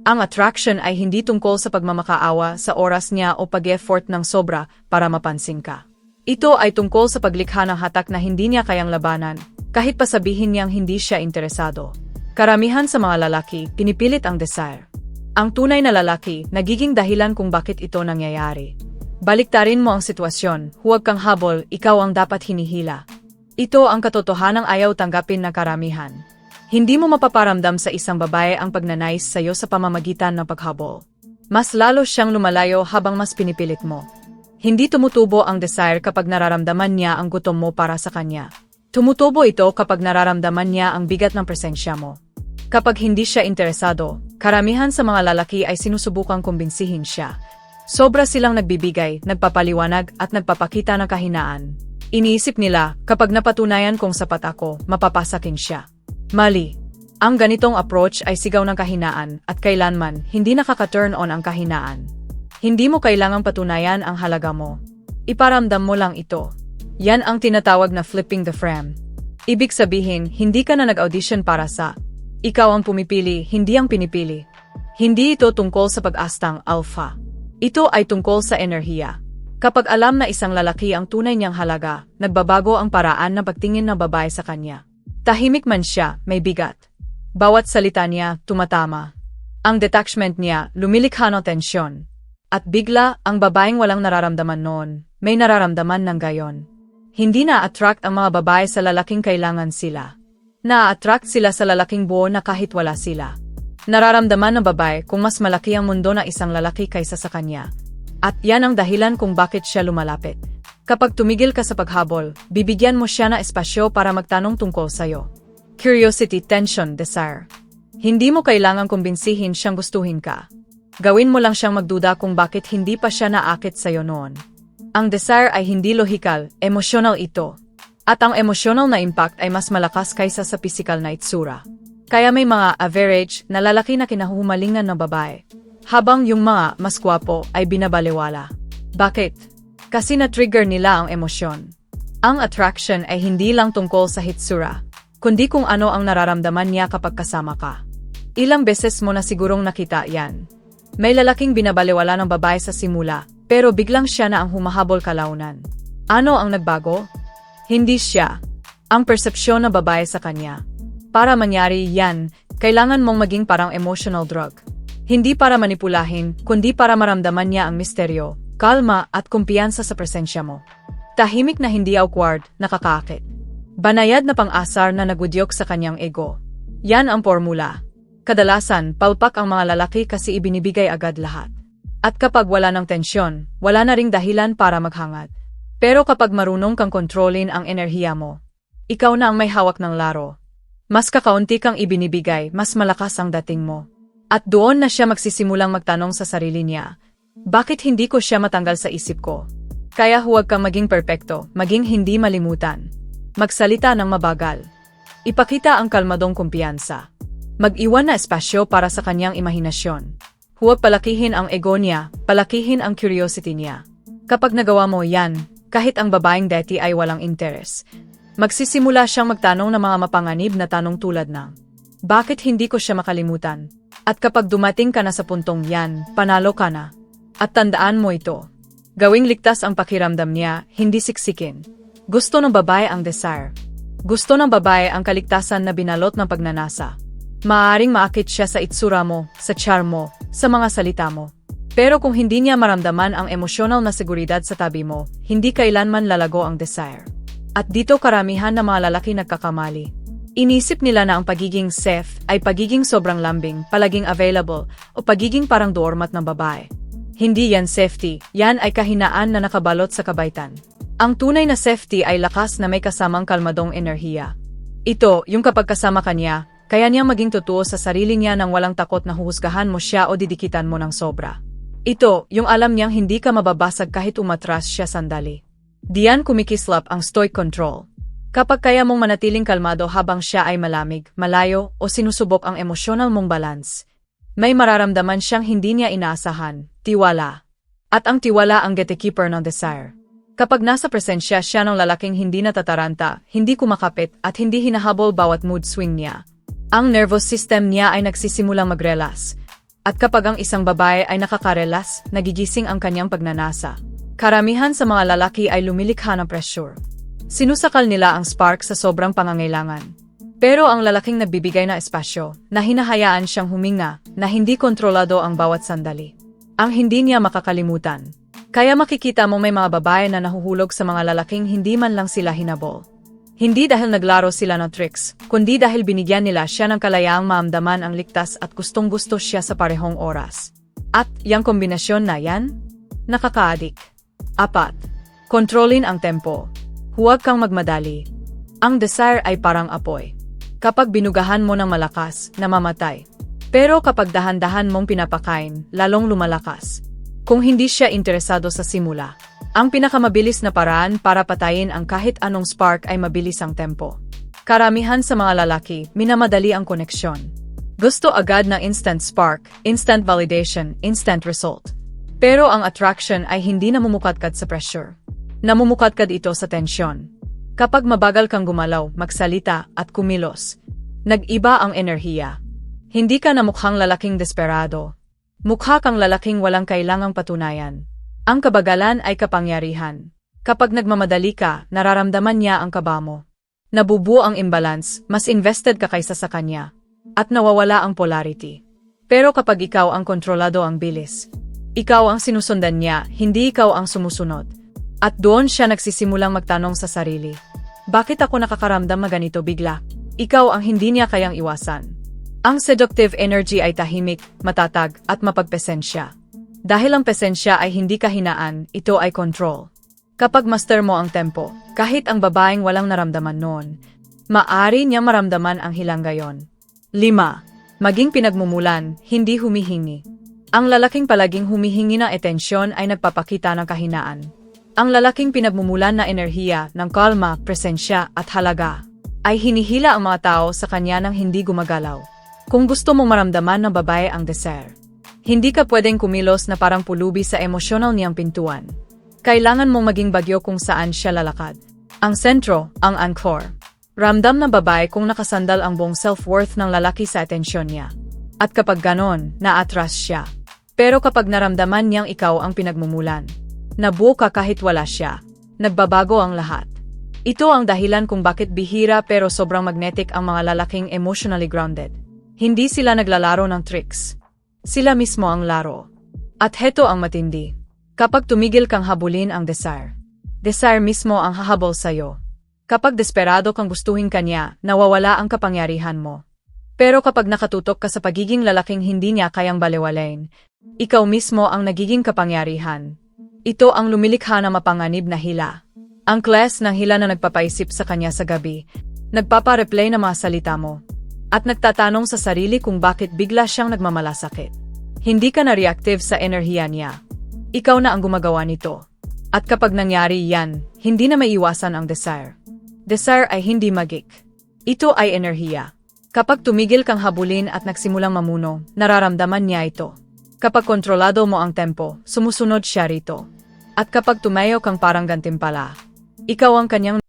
Ang attraction ay hindi tungkol sa pagmamakaawa sa oras niya o pag-effort ng sobra para mapansin ka. Ito ay tungkol sa paglikha ng hatak na hindi niya kayang labanan, kahit pa sabihin niyang hindi siya interesado. Karamihan sa mga lalaki, pinipilit ang desire. Ang tunay na lalaki, nagiging dahilan kung bakit ito nangyayari. Baliktarin mo ang sitwasyon, huwag kang habol, ikaw ang dapat hinihila. Ito ang katotohanang ayaw tanggapin ng karamihan. Hindi mo mapaparamdam sa isang babae ang pagnanais sa'yo sa pamamagitan ng paghabol. Mas lalo siyang lumalayo habang mas pinipilit mo. Hindi tumutubo ang desire kapag nararamdaman niya ang gutom mo para sa kanya. Tumutubo ito kapag nararamdaman niya ang bigat ng presensya mo. Kapag hindi siya interesado, karamihan sa mga lalaki ay sinusubukang kumbinsihin siya. Sobra silang nagbibigay, nagpapaliwanag at nagpapakita ng kahinaan. Iniisip nila, kapag napatunayan kong sapat ako, mapapasakin siya. Mali. Ang ganitong approach ay sigaw ng kahinaan at kailanman hindi nakaka-turn on ang kahinaan. Hindi mo kailangang patunayan ang halaga mo. Iparamdam mo lang ito. Yan ang tinatawag na flipping the frame. Ibig sabihin, hindi ka na nag-audition para sa ikaw ang pumipili, hindi ang pinipili. Hindi ito tungkol sa pag-astang alpha. Ito ay tungkol sa enerhiya. Kapag alam na isang lalaki ang tunay niyang halaga, nagbabago ang paraan ng pagtingin ng babae sa kanya. Tahimik man siya, may bigat. Bawat salita niya, tumatama. Ang detachment niya, lumilikha ng tensyon. At bigla, ang babaeng walang nararamdaman noon, may nararamdaman ng gayon. Hindi na-attract ang mga babae sa lalaking kailangan sila. Na-attract sila sa lalaking buo na kahit wala sila. Nararamdaman ng babae kung mas malaki ang mundo ng isang lalaki kaysa sa kanya. At yan ang dahilan kung bakit siya lumalapit. Kapag tumigil ka sa paghabol, bibigyan mo siya na espasyo para magtanong tungkol sa'yo. Curiosity, tension, desire. Hindi mo kailangang kumbinsihin siyang gustuhin ka. Gawin mo lang siyang magduda kung bakit hindi pa siya naakit sa'yo noon. Ang desire ay hindi lohikal, emosyonal ito. At ang emosyonal na impact ay mas malakas kaysa sa physical na itsura. Kaya may mga average na lalaki na kinahumalingan ng babae. Habang yung mga mas gwapo ay binabaliwala. Bakit? Kasi na-trigger nila ang emosyon. Ang attraction ay hindi lang tungkol sa hitsura, kundi kung ano ang nararamdaman niya kapag kasama ka. Ilang beses mo na sigurong nakita yan. May lalaking binabaliwala ng babae sa simula, pero biglang siya na ang humahabol kalaunan. Ano ang nagbago? Hindi siya. Ang persepsyon ng babae sa kanya. Para mangyari yan, kailangan mong maging parang emotional drug. Hindi para manipulahin, kundi para maramdaman niya ang misteryo, kalma at kumpiyansa sa presensya mo. Tahimik na hindi awkward, nakakakit. Banayad na pang-asar na nagudyok sa kanyang ego. Yan ang formula. Kadalasan, palpak ang mga lalaki kasi ibinibigay agad lahat. At kapag wala ng tensyon, wala na ring dahilan para maghangad. Pero kapag marunong kang kontrolin ang enerhiya mo, ikaw na ang may hawak ng laro. Mas kakaunti kang ibinibigay, mas malakas ang dating mo. At doon na siya magsisimulang magtanong sa sarili niya, bakit hindi ko siya matanggal sa isip ko? Kaya huwag kang maging perpekto, maging hindi malimutan. Magsalita ng mabagal. Ipakita ang kalmadong kumpiyansa. Mag-iwan na espasyo para sa kanyang imahinasyon. Huwag palakihin ang ego niya, palakihin ang curiosity niya. Kapag nagawa mo yan, kahit ang babaeng deti ay walang interes, Magsisimula siyang magtanong ng mga mapanganib na tanong tulad ng, Bakit hindi ko siya makalimutan? At kapag dumating ka na sa puntong yan, panalo ka na. At tandaan mo ito. Gawing ligtas ang pakiramdam niya, hindi siksikin. Gusto ng babae ang desire. Gusto ng babae ang kaligtasan na binalot ng pagnanasa. Maaring maakit siya sa itsura mo, sa charm mo, sa mga salita mo. Pero kung hindi niya maramdaman ang emosyonal na seguridad sa tabi mo, hindi kailanman lalago ang desire. At dito karamihan ng mga lalaki nagkakamali. Inisip nila na ang pagiging safe ay pagiging sobrang lambing, palaging available, o pagiging parang doormat ng babae. Hindi yan safety, yan ay kahinaan na nakabalot sa kabaitan. Ang tunay na safety ay lakas na may kasamang kalmadong enerhiya. Ito, yung kapag kasama kanya, kaya niyang maging totoo sa sarili niya nang walang takot na huhusgahan mo siya o didikitan mo ng sobra. Ito, yung alam niyang hindi ka mababasag kahit umatras siya sandali. Diyan kumikislap ang stoic control. Kapag kaya mong manatiling kalmado habang siya ay malamig, malayo, o sinusubok ang emosyonal mong balance, may mararamdaman siyang hindi niya inaasahan, tiwala. At ang tiwala ang gatekeeper ng desire. Kapag nasa presensya siya ng lalaking hindi natataranta, hindi kumakapit at hindi hinahabol bawat mood swing niya, ang nervous system niya ay nagsisimulang magrelas. At kapag ang isang babae ay nakakarelas, nagigising ang kanyang pagnanasa. Karamihan sa mga lalaki ay lumilikha ng pressure. Sinusakal nila ang spark sa sobrang pangangailangan. Pero ang lalaking nagbibigay na espasyo, na hinahayaan siyang huminga, na hindi kontrolado ang bawat sandali. Ang hindi niya makakalimutan. Kaya makikita mo may mga babae na nahuhulog sa mga lalaking hindi man lang sila hinabol. Hindi dahil naglaro sila ng tricks, kundi dahil binigyan nila siya ng kalayaang maamdaman ang ligtas at gustong gusto siya sa parehong oras. At, yung kombinasyon na yan? Nakakaadik. Apat. Kontrolin ang tempo. Huwag kang magmadali. Ang desire ay parang apoy. Kapag binugahan mo ng malakas, namamatay. Pero kapag dahan-dahan mong pinapakain, lalong lumalakas. Kung hindi siya interesado sa simula, ang pinakamabilis na paraan para patayin ang kahit anong spark ay mabilis ang tempo. Karamihan sa mga lalaki, minamadali ang koneksyon. Gusto agad ng instant spark, instant validation, instant result. Pero ang attraction ay hindi namumukadkad sa pressure. Namumukadkad ito sa tensyon. Kapag mabagal kang gumalaw, magsalita at kumilos, nag-iba ang enerhiya. Hindi ka na mukhang lalaking desperado. Mukha kang lalaking walang kailangang patunayan. Ang kabagalan ay kapangyarihan. Kapag nagmamadali ka, nararamdaman niya ang kaba mo. Nabubuo ang imbalance, mas invested ka kaysa sa kanya. At nawawala ang polarity. Pero kapag ikaw ang kontrolado ang bilis, ikaw ang sinusundan niya, hindi ikaw ang sumusunod. At doon siya nagsisimulang magtanong sa sarili. Bakit ako nakakaramdam na ganito bigla? Ikaw ang hindi niya kayang iwasan. Ang seductive energy ay tahimik, matatag, at mapagpesensya. Dahil ang pesensya ay hindi kahinaan, ito ay control. Kapag master mo ang tempo, kahit ang babaeng walang naramdaman noon, maari niya maramdaman ang hilang gayon. 5. Maging pinagmumulan, hindi humihingi. Ang lalaking palaging humihingi ng etensyon ay nagpapakita ng kahinaan. Ang lalaking pinagmumulan na enerhiya ng kalma, presensya at halaga ay hinihila ang mga tao sa kanya ng hindi gumagalaw. Kung gusto mong maramdaman ng babae ang desire, hindi ka pwedeng kumilos na parang pulubi sa emosyonal niyang pintuan. Kailangan mong maging bagyo kung saan siya lalakad. Ang sentro, ang anchor. Ramdam ng babae kung nakasandal ang buong self-worth ng lalaki sa atensyon niya. At kapag ganon, naatras siya. Pero kapag naramdaman niyang ikaw ang pinagmumulan, nabuo ka kahit wala siya. Nagbabago ang lahat. Ito ang dahilan kung bakit bihira pero sobrang magnetic ang mga lalaking emotionally grounded. Hindi sila naglalaro ng tricks. Sila mismo ang laro. At heto ang matindi. Kapag tumigil kang habulin ang desire, desire mismo ang hahabol sa'yo. Kapag desperado kang gustuhin kanya, nawawala ang kapangyarihan mo. Pero kapag nakatutok ka sa pagiging lalaking hindi niya kayang balewalain, ikaw mismo ang nagiging kapangyarihan. Ito ang lumilikha na mapanganib na hila. Ang class ng hila na nagpapaisip sa kanya sa gabi, nagpapareplay ng mga salita mo, at nagtatanong sa sarili kung bakit bigla siyang nagmamalasakit. Hindi ka na reactive sa enerhiya niya. Ikaw na ang gumagawa nito. At kapag nangyari yan, hindi na maiwasan ang desire. Desire ay hindi magik. Ito ay enerhiya. Kapag tumigil kang habulin at nagsimulang mamuno, nararamdaman niya ito. Kapag kontrolado mo ang tempo, sumusunod siya rito. At kapag tumayo kang parang gantimpala, ikaw ang kanyang